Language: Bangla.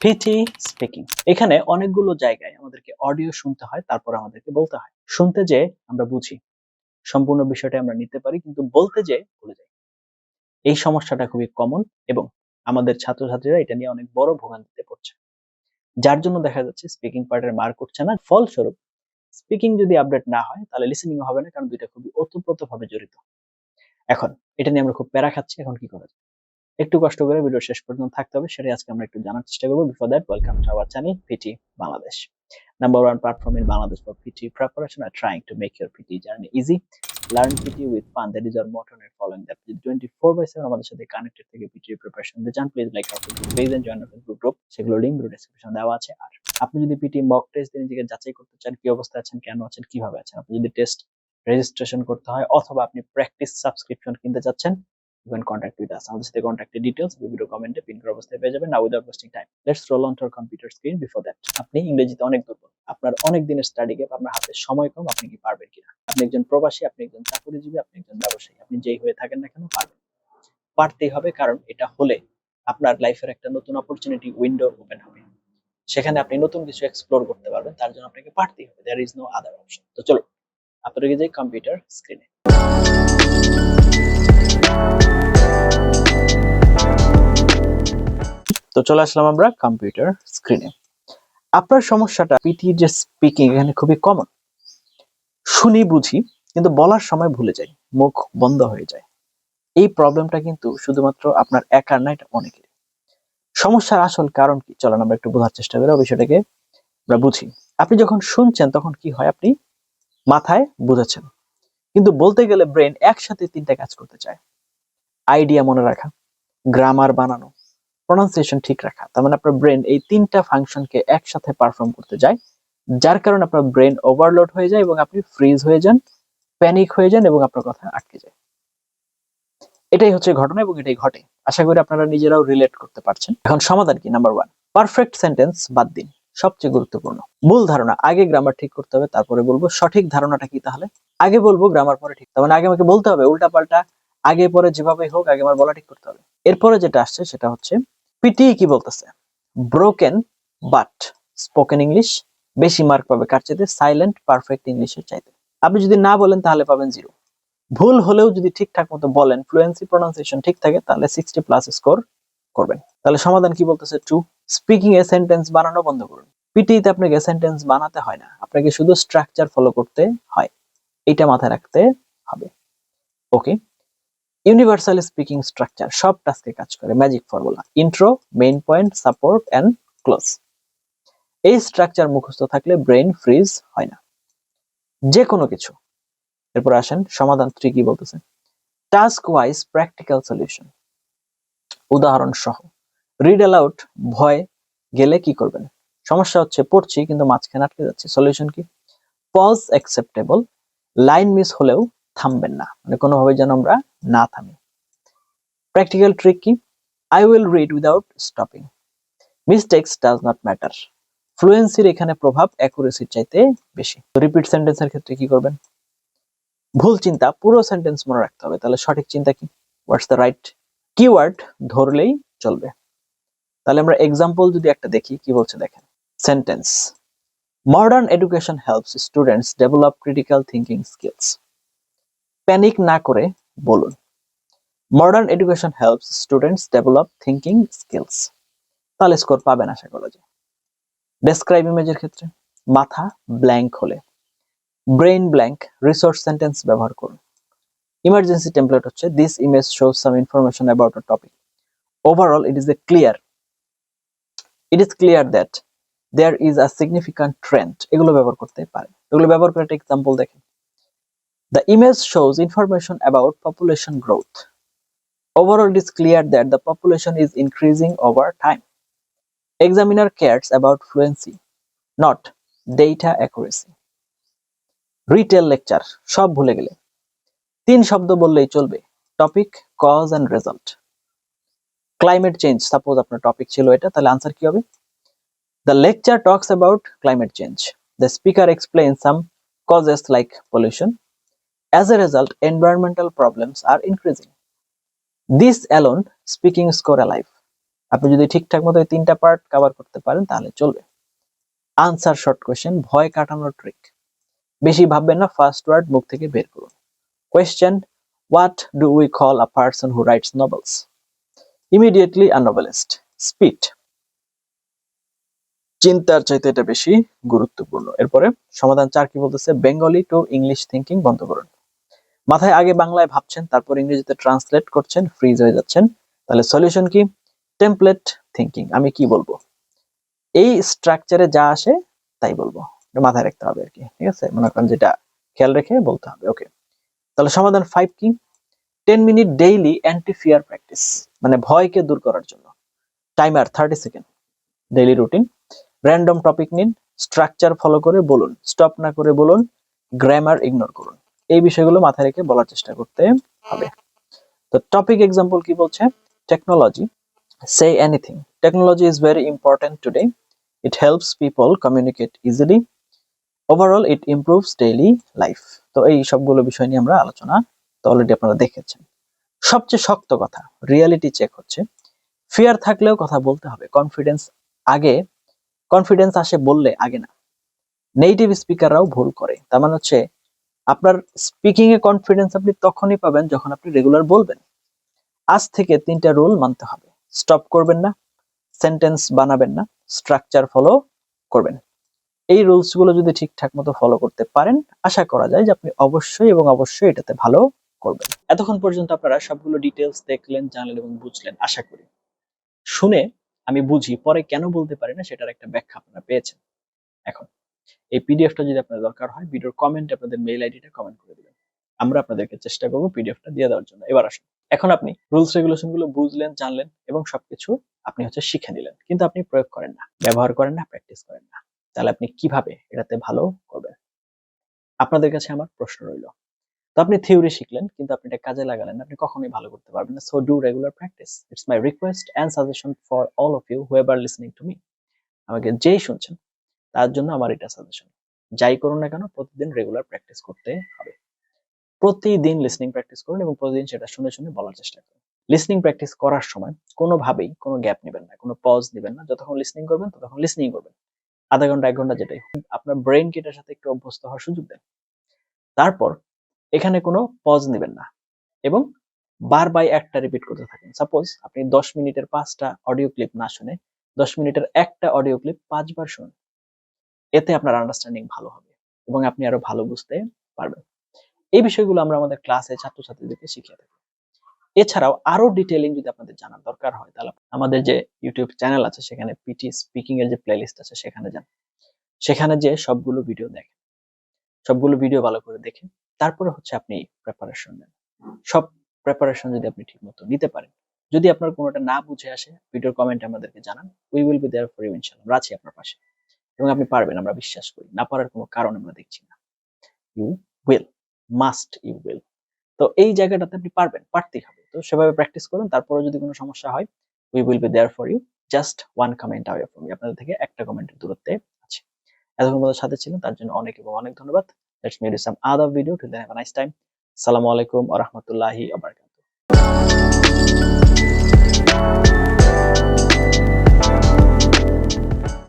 পিটি স্পিকিং এখানে অনেকগুলো জায়গায় আমাদেরকে অডিও শুনতে হয়, তারপর আমাদেরকে বলতে হয়। শুনতে যে আমরা বুঝি। সম্পূর্ণ বিষয়টা আমরা নিতে পারি, কিন্তু বলতে যে ভুলে যাই। এই সমস্যাটা খুবই কমন এবং আমাদের ছাত্রছাত্রীরা এটা নিয়ে অনেক বড় ভোগান্তিতে পড়ছে। যার জন্য দেখা যাচ্ছে স্পিকিং পার্টের মার্ক উঠছে না। ফলস্বরূপ স্পিকিং যদি আপডেট না হয়, তাহলে লিসেনিং হবে না, কারণ দুইটা খুবই ওতপ্রোত ভাবে জড়িত। এখন, এটা নিয়ে আমরা খুব প্যারা খাচ্ছি, এখন কি করা যায়? একটু কষ্ট করে ভিডিও শেষ পর্যন্ত থাকতে হবে, সেটাই আজকে আমরা একটু জানার চেষ্টা করব before that welcome to our channel PT Bangladesh number one platform in Bangladesh for PT preparation trying to make make your PT journey easy. Learn PT with fun. Is is our motto and following that. 24 by 7 আমাদের সাথে কানেক্টেড থেকে PT প্রিপারেশন দিতে চান please like Facebook page and join our Facebook সেগুলো লিংক ভিডিও ডেসক্রিপশন দেওয়া আছে আর আপনি যদি পিটি মক টেস্ট দিয়ে নিজেকে যাচাই করতে চান, কি অবস্থায় আছেন, কেন আছেন, কীভাবে আছেন, আপনি যদি টেস্ট রেজিস্ট্রেশন করতে হয়, অথবা আপনি প্র্যাকটিস সাবস্ক্রিপশন কিনতে চাচ্ছেন you can contact with us. আমাদের সাথে কন্ট্যাক্টের ডিটেইলস ভিডিও কমেন্টে পিন করা অবস্থায় পেয়ে যাবেন। Now without wasting time let's roll on to our computer screen before that আপনি ইংরেজিতে অনেক দুর্বল আপনার অনেক দিনের স্টাডি গ্যাপ আপনার হাতে সময় কম, আপনি কি পারবেন কিনা? আপনি একজন প্রবাসী, আপনি একজন চাকরিজীবী, আপনি একজন ব্যবসায়ী, আপনি যেই হয়ে থাকেন না কেন পারবেন। পারতেই হবে, কারণ এটা হলে আপনার লাইফের একটা নতুন অপরচুনিটি উইন্ডো ওপেন হবে। সেখানে আপনি নতুন কিছু এক্সপ্লোর করতে পারবেন, তার জন্য আপনাকে পারতেই হবে। There is no other option তো চলো আপনাকে যাই কম্পিউটার স্ক্রিনে তো চলে আসলাম আমরা কম্পিউটার স্ক্রিনে আপনার সমস্যাটা পিটি যে স্পিকিং এখানে খুবই কমন শুনি, বুঝি, কিন্তু বলার সময় ভুলে যাই, মুখ বন্ধ হয়ে যায়। এই প্রবলেমটা কিন্তু শুধুমাত্র আপনার একার না, এটা অনেকের সমস্যার আসল কারণ কি? চলেন আমরা একটু বোঝার চেষ্টা করি বিষয়টাকে আমরা বুঝি। আপনি যখন শুনছেন, তখন কি হয়? আপনি মাথায় বুঝেছেন। কিন্তু বলতে গেলে ব্রেন একসাথে তিনটা কাজ করতে চায়। আইডিয়া মনে রাখা গ্রামার বানানো প্রনাউন্সিয়েশন ঠিক রাখা। তার মানে আপনার ব্রেন এই তিনটা ফাংশনকে একসাথে পারফর্ম করতে যায়, যার কারণে আপনার ব্রেন ওভারলোড হয়ে যায় এবং আপনি ফ্রিজ হয়ে যান প্যানিক হয়ে যান এবং আপনার কথা আটকে যায়। এটাই হচ্ছে ঘটনা এবং এটাই ঘটে। আশা করি আপনারা নিজেরাও রিলেট করতে পারছেন। এখন সমাধান কি? নাম্বার ওয়ান পারফেক্ট সেন্টেন্স বাদ দিন, সবচেয়ে গুরুত্বপূর্ণ। মূল ধারণা, আগে গ্রামার ঠিক করতে হবে, তারপরে বলব সঠিক ধারণাটা কি তাহলে? আগে বলব গ্রামার পরে ঠিক। তার মানে আগে আমাকে বলতে হবে উল্টা পাল্টা আগে, পরে যেভাবে হোক, আগে আমার বলা ঠিক করতে হবে। এরপরে যেটা আসছে সেটা হচ্ছে পিটি কি বলতেছে? ব্রোকেন বাট স্পোকেন ইংলিশ বেশি মার্ক পাবে কার চাইতে? সাইলেন্ট পারফেক্ট ইংলিশের চাইতে। আপনি যদি না বলেন, তাহলে পাবেন জিরো ভুল হলেও যদি ঠিকঠাক মতো বলেন ফ্লুয়েন্সি প্রনাউন্সিয়েশন ঠিক থাকে, তাহলে সিক্সটি প্লাস স্কোর করবেন। তাহলে সমাধান কি বলতেছে টু স্পিকিং এ সেন্টেন্স বানানো বন্ধ করুন। পিটিতে আপনাকে সেন্টেন্স বানাতে হয় না। আপনাকে শুধু স্ট্রাকচার ফলো করতে হয়। এটা মাথায় রাখতে হবে। ওকে ইউনিভার্সাল স্পিকিং স্ট্রাকচার সব টাস্কে কাজ করে magic formula intro main point support and close এই স্ট্রাকচার মুখস্থ থাকলে ব্রেন ফ্রিজ হয় না। যে কোনো কিছু। এরপর আসেন, সমাধান থ্রি কি বলতেছে? টাস্ক ওয়াইজ প্র্যাকটিক্যাল সলিউশন উদাহরণ সহ। রিড অ্যালাউড ভয় গেলে কি করবেন? সমস্যা হচ্ছে, পড়ছি, কিন্তু মাঝখানে আটকে যাচ্ছে। সলিউশন কি? পজ অ্যাকসেপ্টেবল লাইন মিস হলেও থামবেন না। মানে কোনোভাবে যেন আমরা না থামে। প্র্যাকটিক্যাল ট্রিক কি? I will read without stopping mistakes does not matter ফ্লুয়েন্সির এখানে প্রভাব অ্যাকুরেসির চাইতে বেশি। রিপিট সেন্টেন্সের ক্ষেত্রে কি করবেন? ভুল চিন্তা, পুরো সেন্টেন্স মনে রাখতে হবে। তাহলে সঠিক চিন্তা কি? হোয়াটস দ্য রাইট কিওয়ার্ড ধরলেই চলবে। তাহলে আমরা এক্সাম্পল যদি একটা দেখি, কি বলছে দেখেন? Sentence modern education helps students develop critical thinking skills panic না করে বলুন। Modern education helps students develop thinking skills তাহলে স্কোর পাবেন আশা করা যায়। ডেসক্রাইব ইমেজের ক্ষেত্রে মাথা ব্ল্যাঙ্ক হলে। ব্রেইন ব্ল্যাঙ্ক রিসোর্স সেন্টেন্স ব্যবহার করুন। ইমার্জেন্সি টেমপ্লেট হচ্ছে this image shows some information about a topic overall it is a clear it is clear that there is a significant trend এগুলো ব্যবহার করতে পারে এগুলো ব্যবহার করে একটা এক্সাম্পল দেখেন। The image shows information about population growth. Overall, it is clear that the population is increasing over time. Examiner cares about fluency, not data accuracy. Retell lecture সব ভুলে গেলে তিন শব্দ বললেই চলবে topic cause and result climate change suppose আপনার টপিক ছিল এটা তাহলে আনসার কি হবে the lecture talks about climate change the speaker explain some causes like pollution As a result, environmental problems are increasing. This alone, speaking score alive. আপনি যদি ঠিকঠাক মতো এই তিনটা পার্ট কভার করতে পারেন তাহলে চলবে। আনসার শর্ট কোয়েশ্চেন ভয় কাটানোর ট্রিক বেশি ভাববেন না ফার্স্ট ওয়ার্ড মুখ থেকে বের করুন। Question what do we call a person who writes novels immediately a novelist speed চিন্তার চাইতে এটা বেশি গুরুত্বপূর্ণ। এরপরে সমাধান চার কি বলতেছে? বেঙ্গলি টু ইংলিশ থিঙ্কিং বন্ধ করুন। মাথায় আগে বাংলায় ভাবছেন, তারপর ইংরেজিতে ট্রান্সলেট করছেন ফ্রিজ হয়ে যাচ্ছেন। তাহলে সলিউশন কি? টেমপ্লেট থিঙ্কিং আমি কি বলব? এই স্ট্রাকচারে যা আসে, তাই বলব। মাথায় রাখতে হবে আর কি, ঠিক আছে? মনে করেন যেটা খেয়াল রেখে বলতে হবে ওকে তাহলে সমাধান ফাইভ কি? Ten minute daily anti fear practice মানে ভয়কে দূর করার জন্য। Timer thirty second daily routine random topic নিন স্ট্রাকচার ফলো করে বলুন স্টপ না করে বলুন গ্রামার ইগনোর করুন। এই বিষয়গুলো মাথায় রেখে বলার চেষ্টা করতে হবে। তো টপিক এক্সাম্পল কি বলছে? Technology say anything technology is very important today it helps people communicate easily overall it improves daily life তো এই সবগুলো বিষয় নিয়ে আমরা আলোচনা তো অলরেডি আপনারা দেখেছেন। সবচেয়ে শক্ত কথা রিয়ালিটি চেক হচ্ছে। ফিয়ার থাকলেও কথা বলতে হবে। কনফিডেন্স আগে কনফিডেন্স আসে বললে আগে না। নেটিভ স্পিকাররাও ভুল করে। তার মানে হচ্ছে আপনার স্পিকিং এ কনফিডেন্স আপনি তখনই পাবেন যখন আপনি রেগুলার বলবেন। আজ থেকে তিনটা রুল মানতে হবে। স্টপ করবেন না সেন্টেন্স বানাবেন না স্ট্রাকচার ফলো করবেন। এই রুলসগুলো যদি ঠিকঠাক মতো ফলো করতে পারেন, আশা করা যায় যে আপনি অবশ্যই এবং অবশ্যই এটাতে ভালো করবেন। এতক্ষণ পর্যন্ত আপনারা সবগুলো ডিটেলস দেখলেন, জানলেন এবং বুঝলেন, আশা করি। শুনে আমি বুঝি, পরে কেন বলতে পারি না, সেটার একটা ব্যাখ্যা আপনারা পেয়েছেন। এখন। এই পিডিএফটা যদি আপনার দরকার হয়, ভিডিওর কমেন্টে আপনাদের মেইল আইডিটা কমেন্ট করে দিবেন। আমরা আপনাদেরকে চেষ্টা করব পিডিএফটা দিয়ে দেওয়ার জন্য। এবার আসুন। এখন আপনি রুলস রেগুলেশনগুলো বুঝলেন, জানলেন এবং সবকিছু আপনি হচ্ছে শিখে নিলেন। কিন্তু আপনি প্রয়োগ করেন না, ব্যবহার করেন না প্র্যাকটিস করেন না। তাহলে আপনি কীভাবে এটাতে ভালো করবেন? আপনাদের কাছে আমার প্রশ্ন রইল। তো আপনি থিওরি শিখলেন, কিন্তু আপনি এটা কাজে লাগালেন আপনি কখনোই ভালো করতে পারবেন না। So do regular practice it's my request and suggestion for all of you whoever listening to me আমাকে যেই শুনছেন তার জন্য আমার এটা সাজেশন যাই করুন না কেন, প্রতিদিন রেগুলার প্র্যাকটিস করতে হবে। প্রতিদিন লিসনিং প্র্যাকটিস করুন এবং প্রতিদিন সেটা শুনে শুনে বলার চেষ্টা করুন। লিসনিং প্র্যাকটিস করার সময় কোনোভাবেই কোনো গ্যাপ নেবেন না, কোনো পজ নেবেন না। যতক্ষণ লিসনিং করবেন, ততক্ষণ লিসনিং করবেন। আধা ঘণ্টা, এক ঘণ্টা যেটাই আপনার ব্রেন এটার সাথে একটু অভ্যস্ত হওয়ার সুযোগ দেন। তারপর এখানে কোনো পজ নেবেন না এবং বার বাই একটা রিপিট করতে থাকেন। সাপোজ আপনি দশ মিনিটের পাঁচটা অডিও ক্লিপ না শুনে দশ মিনিটের একটা অডিও ক্লিপ পাঁচবার শুনুন। এতে আপনার আন্ডারস্ট্যান্ডিং ভালো হবে এবং আপনি আরও ভালো বুঝতে পারবেন। এই বিষয়গুলো আমরা আমাদের ক্লাসে ছাত্রছাত্রীদেরকে শিখিয়ে থাকি। এছাড়াও আরও ডিটেইলিং যদি আপনাদের জানার দরকার হয়, তাহলে আমাদের যে ইউটিউব চ্যানেল আছে, সেখানে পিটি স্পিকিং এর যে প্লেলিস্ট আছে, সেখানে যান। সেখানে যে সবগুলো ভিডিও দেখেন। সবগুলো ভিডিও ভালো করে দেখে, তারপরে হচ্ছে আপনি প্রেপারেশন নেন। সব প্রেপারেশন যদি আপনি ঠিক মতো নিতে পারেন, যদি আপনার কোনোটা না বুঝে আসে ভিডিওর কমেন্টে আমাদেরকে জানান। We will be there for you ইনশাআল্লাহ। আছি আপনার পাশে। এবং আপনি পারবেন, আমরা বিশ্বাস করি। না পারার কোনো কারণ আমরা দেখছি না। You will must you will তো এই জায়গাটাতে আপনি পারবেন, পারতেই হবে। তো সেভাবে প্র্যাকটিস করুন তারপরে যদি কোনো সমস্যা হয় we will be there for you just one comment away from you আপনাদের থেকে একটা কমেন্টের দূরত্বে আছে। এতক্ষণ আমাদের সাথে ছিলেন, তার জন্য অনেক এবং অনেক ধন্যবাদ। Let's meet some other video till then have nice time আসসালামু আলাইকুম ওয়া রাহমাতুল্লাহি ওয়া বারাকাতুহু।